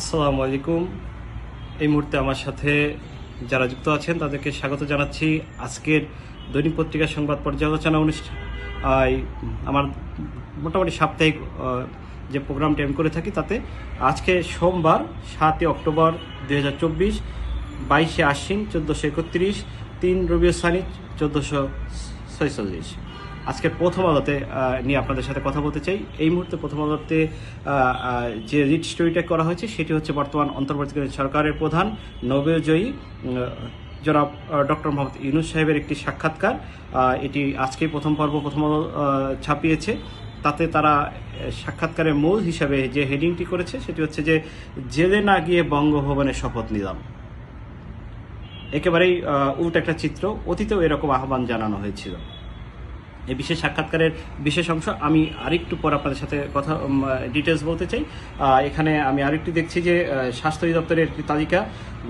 আসসালামু আলাইকুম। এই মুহূর্তে আমার সাথে যারা যুক্ত আছেন, তাদেরকে স্বাগত জানাচ্ছি আজকের দৈনিক পত্রিকা সংবাদ পর্যালোচনা অনুষ্ঠান। আমার মোটামুটি সাপ্তাহিক যে প্রোগ্রামটি আমি করে থাকি তাতে আজকে সোমবার, সাতই অক্টোবর দুই হাজার চব্বিশ, বাইশে আশ্বিন, চোদ্দোশো একত্রিশ, তিন রবিউ সানি, চোদ্দোশো ছয়চল্লিশ। আজকের প্রথম আলোতে নিয়ে আপনাদের সাথে কথা বলতে চাই। এই মুহূর্তে প্রথম আলোতে যে রিট স্টোরিটা করা হয়েছে সেটি হচ্ছে বর্তমান অন্তর্বর্তীকালীন সরকারের প্রধান নোবেল জয়ী উম, জনাব ডক্টর মোহাম্মদ ইউনুস সাহেবের একটি সাক্ষাৎকার। এটি আজকেই প্রথম পর্ব প্রথম আলো ছাপিয়েছে। তাতে তারা সাক্ষাৎকারের মূল হিসাবে যে হেডিংটি করেছে সেটি হচ্ছে যে জেলে না গিয়ে বঙ্গভবনে শপথ নিলাম। একেবারেই উল্টো একটা চিত্র অতীতেও এরকম আহ্বান জানানো হয়েছিল। এই বিশেষ সাক্ষাৎকারের বিশেষ অংশ। আমি আরেকটু পর আপনাদের সাথে কথা ডিটেলস বলতে চাই। এখানে আমি আরেকটু দেখছি যে স্বাস্থ্য অধিদপ্তরের একটি তালিকা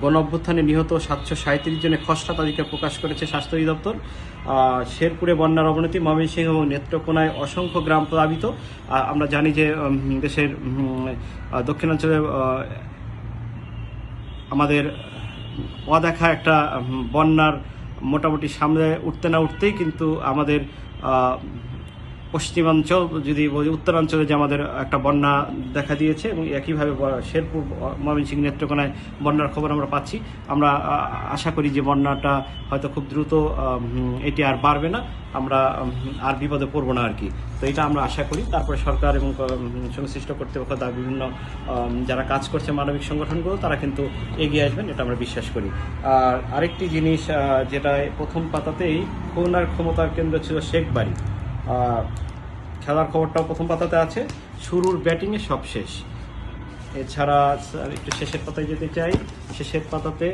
গণ অভ্যুত্থানে নিহত সাতশো সাঁত্রিশ জনের খসড়া তালিকা প্রকাশ করেছে স্বাস্থ্য অধিদপ্তর। শেরপুরে বন্যার অবনতি, ময়মনসিংহ এবং নেত্রকোনায় অসংখ্য গ্রাম প্লাবিত। আমরা জানি যে দেশের দক্ষিণাঞ্চলে আমাদের অদেখা একটা বন্যার মোটামুটি সামনে উঠতে না উঠতেই কিন্তু আমাদের uh, পশ্চিমাঞ্চল, যদি বলি উত্তরাঞ্চলে যে আমাদের একটা বন্যা দেখা দিয়েছে এবং একইভাবে শেরপুর, ময়মনসিংহ নেত্রকোনায় বন্যার খবর আমরা পাচ্ছি। আমরা আশা করি যে বন্যাটা হয়তো খুব দ্রুত এটি আর বাড়বে না। আমরা আর বিপদে পড়ব না আর কি। তো এটা আমরা আশা করি। তারপরে সরকার এবং সংশ্লিষ্ট কর্তৃপক্ষ তার বিভিন্ন যারা কাজ করছে মানবিক সংগঠনগুলো, তারা কিন্তু এগিয়ে আসবেন, এটা আমরা বিশ্বাস করি। আর আরেকটি জিনিস যেটা প্রথম পাতাতেই খুলনার ক্ষমতার কেন্দ্র ছিল শেখ বাড়ি খেলার খবরটাও প্রথম পাতাতে আছে। শুরুর ব্যাটিংয়ে সব শেষ। এছাড়া একটু শেষের পাতায় যেতে চাই। শেষের পাতাতে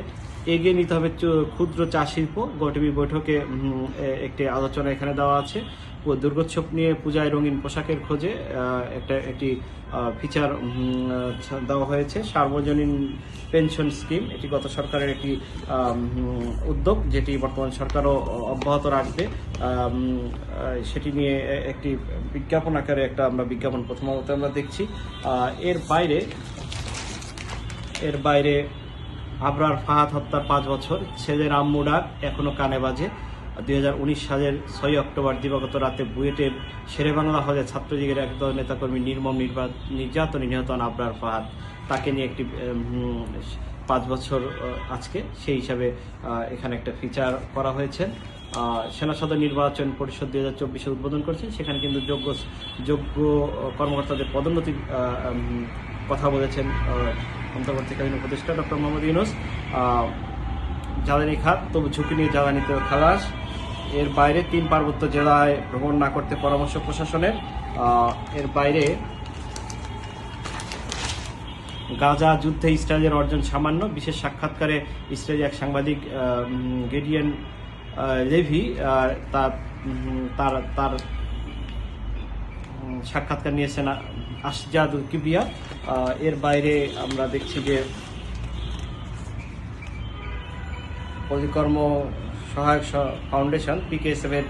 এগিয়ে নিতে হবে ক্ষুদ্র চা শিল্প। গোটিবি বৈঠকে একটি আলোচনা এখানে দেওয়া আছে। দুর্গোৎসব নিয়ে পূজায় রঙিন পোশাকের খোঁজে একটা, একটি ফিচার দেওয়া হয়েছে। সার্বজনীন পেনশন স্কিম এটি গত সরকারের একটি উদ্যোগ, যেটি বর্তমান সরকারও অব্যাহত রাখবে। সেটি নিয়ে একটি বিজ্ঞাপন আকারে একটা আমরা বিজ্ঞাপন প্রথমত আমরা দেখছি। এর বাইরে এর বাইরে আবরার ফাহাদ হত্যার পাঁচ বছর ছেলের আম্মু ডাক, এখনও কানে বাজে। দু হাজার উনিশ সালের ছয় অক্টোবর দিবাগত রাতে বুয়েটের শেরেবাংলা হলে ছাত্রলীগের একদল নেতাকর্মী নির্মম নির্যাতনে নিহত হন আবরার ফাহাদ। তাকে নিয়ে একটি পাঁচ বছর আজকে সেই হিসাবে এখানে একটা ফিচার করা হয়েছে। সেনা সদর নির্বাচন পরিষদ দুই হাজার চব্বিশে উদ্বোধন করেছেন। সেখানে কিন্তু যোগ্য যোগ্য কর্মকর্তাদের পদোন্নতির কথা বলেছেন অন্তর্বর্তীকালীন উপদেষ্টা ডক্টর মোহাম্মদ ইউনুস। জ্বালানি খাত, তবু ঝুঁকি নিয়ে জ্বালানিতে খালাস। এর বাইরে তিন পার্বত্য জেলায় ভ্রমণ না করতে পরামর্শ প্রশাসনের। এর বাইরে গাজা যুদ্ধে ইসরায়েলের অর্জন সামান্য। বিশেষ সাক্ষাৎকারে ইসরায়েলি এক সাংবাদিক গেডিয়ান লেভি তার তার সাক্ষাৎকার নিয়েছেন আসজাদ কিবিয়া এর বাইরে আমরা দেখছি যে পরিকর্ম সহায়ক ফাউন্ডেশন পিকেএসএফ এর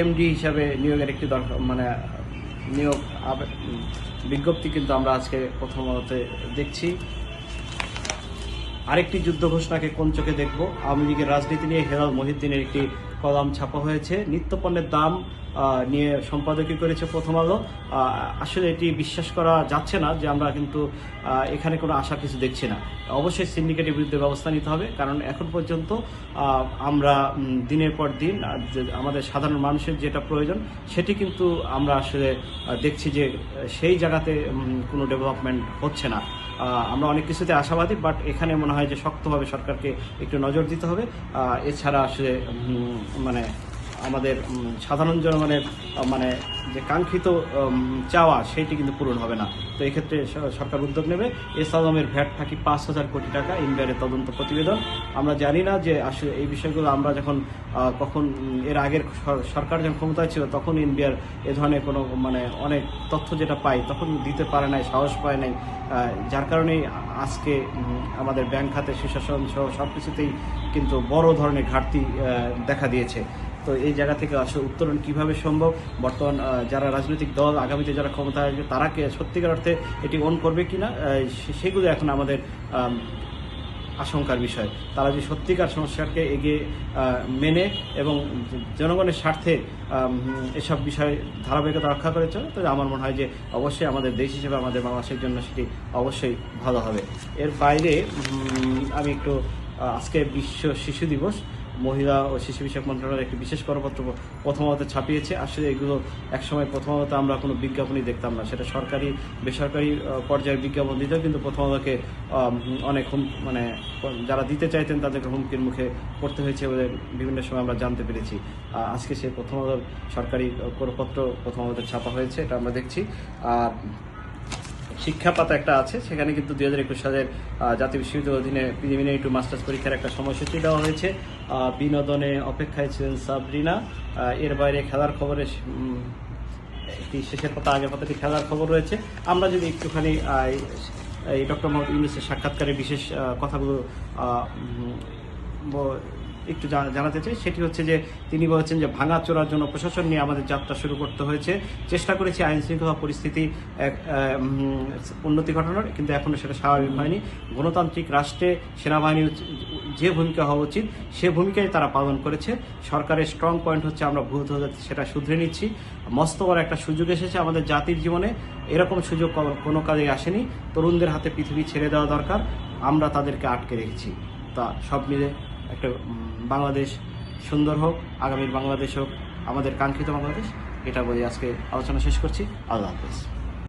এমডি হিসাবে নিয়োগের একটি দরকার মানে নিয়োগ বিজ্ঞপ্তি কিন্তু আমরা আজকে প্রথমত দেখছি। আরেকটি যুদ্ধ ঘোষণাকে কোন চোখে দেখব? আওয়ামী লীগের রাজনীতি নিয়ে হেলাল মহিউদ্দিনের একটি কলাম ছাপা হয়েছে। নিত্যপণ্যের দাম নিয়ে সম্পাদকই করেছে প্রথম আলো। আসলে এটি বিশ্বাস করা যাচ্ছে না যে আমরা কিন্তু এখানে কোনো আশা কিছু দেখছি না। অবশ্যই সিন্ডিকেটের বিরুদ্ধে ব্যবস্থা নিতে হবে, কারণ এখন পর্যন্ত আমরা দিনের পর দিন আমাদের সাধারণ মানুষের যেটা প্রয়োজন, সেটি কিন্তু আমরা আসলে দেখছি যে, সেই জায়গাতে কোনো ডেভেলপমেন্ট হচ্ছে না। আমরা অনেক কিছুতে আশাবাদী বাট এখানে মনে হয় যে শক্তভাবে সরকারকে একটু নজর দিতে হবে। এছাড়া আসলে মানে আমাদের সাধারণ জনগণের মানে যে কাঙ্ক্ষিত চাওয়া, সেইটি কিন্তু পূরণ হবে না। তো এক্ষেত্রে সরকার উদ্যোগ নেবে। এস আলমের ভ্যাট ফাঁকি পাঁচ হাজার কোটি টাকা ইন্ডিয়ারের তদন্ত প্রতিবেদন। আমরা জানি না যে আসলে এই বিষয়গুলো আমরা যখন কখন এর আগের সরকার যখন ক্ষমতায় ছিল, তখন ইন্ডিয়ার এ ধরনের কোনো মানে অনেক তথ্য যেটা পাই তখন দিতে পারে নাই, সাহস পায় নাই। যার কারণেই আজকে আমাদের ব্যাংক খাতে সুশাসন সহ সব কিছুতেই কিন্তু বড় ধরনের ঘাটতি দেখা দিয়েছে। তো এই জায়গা থেকে আসলে উত্তরণ কীভাবে সম্ভব? বর্তমান যারা রাজনৈতিক দল আগামীতে যারা ক্ষমতা আসবে তারাকে সত্যিকার অর্থে এটি অন করবে কিনা? সেগুলো এখন আমাদের আম, আশঙ্কার বিষয়। তারা যে সত্যিকার সংস্কারকে এগিয়ে মেনে এবং জনগণের স্বার্থে এসব বিষয়ে ধারাবাহিকতা রক্ষা করে চলে, তাহলে আমার মনে হয় যে অবশ্যই আমাদের দেশ হিসেবে, আমাদের বাংলাদেশের জন্য সেটি অবশ্যই ভালো হবে। এর বাইরে আমি একটু আজকে বিশ্ব শিশু দিবস মহিলা ও শিশু বিষয়ক মন্ত্রণালয়ের একটি বিশেষ করপত্র প্রথম প্রথমত ছাপিয়েছে। আসলে এগুলো একসময় প্রথমত আমরা কোনো বিজ্ঞাপনই দেখতাম না। সেটা সরকারি বেসরকারি পর্যায়ের বিজ্ঞাপন দিতেও কিন্তু প্রথমতকে আম, অনেক মানে যারা দিতে চাইতেন তাদেরকে হুমকির মুখে পড়তে হয়েছে বলে বিভিন্ন সময় আমরা জানতে পেরেছি। আজকে সেই প্রথমত সরকারি আহ, করপত্র প্রথমত ছাপা হয়েছে এটা আমরা দেখছি। আর শিক্ষা পাতা একটা আছে, সেখানে কিন্তু দুই হাজার একুশ সালের জাতীয় বিশ্ববিদ্যালয়ের অধীনে প্রিলিমিনারি টু মাস্টার্স পরীক্ষার একটা সময়সূচি দেওয়া হয়েছে। বিনোদনে অপেক্ষায় ছিলেন সাবরিনা। এর বাইরে খেলার খবরে একটি শেষের পাতা, আগের পাতাটি খেলার খবর রয়েছে। আমরা যদি একটুখানি এই ডক্টর মোহাম্মদ ইউনুসের সাক্ষাৎকারের বিশেষ কথাগুলো একটু জানা- জানাতে চাই সেটি হচ্ছে যে তিনি বলেছেন যে ভাঙা চোরার জন্য প্রশাসন নিয়ে আমাদের যাত্রা শুরু করতে হয়েছে। চেষ্টা করেছি আইন শৃঙ্খলা পরিস্থিতি এক, উন্নতি ঘটানোর কিন্তু এখনও সেটা স্বাভাবিক হয়নি। গণতান্ত্রিক রাষ্ট্রে সেনাবাহিনীর যে ভূমিকা হওয়া উচিত সে ভূমিকাই তারা পালন করেছে। সরকারের স্ট্রং পয়েন্ট হচ্ছে আমরা ভূত হয়ে সেটা শুধরে নিচ্ছি। মস্ত বড় একটা সুযোগ এসেছে আমাদের জাতির জীবনে। এরকম সুযোগ কোনো কাজে আসেনি। তরুণদের হাতে পৃথিবী ছেড়ে দেওয়া দরকার। আমরা তাদেরকে আটকে রেখেছি। তা সব মিলে একটা বাংলাদেশ সুন্দর হোক, আগামীর বাংলাদেশ হোক, আমাদের কাঙ্ক্ষিত বাংলাদেশ, এটা বলে আজকে আলোচনা শেষ করছি। আল্লাহ হাফেজ।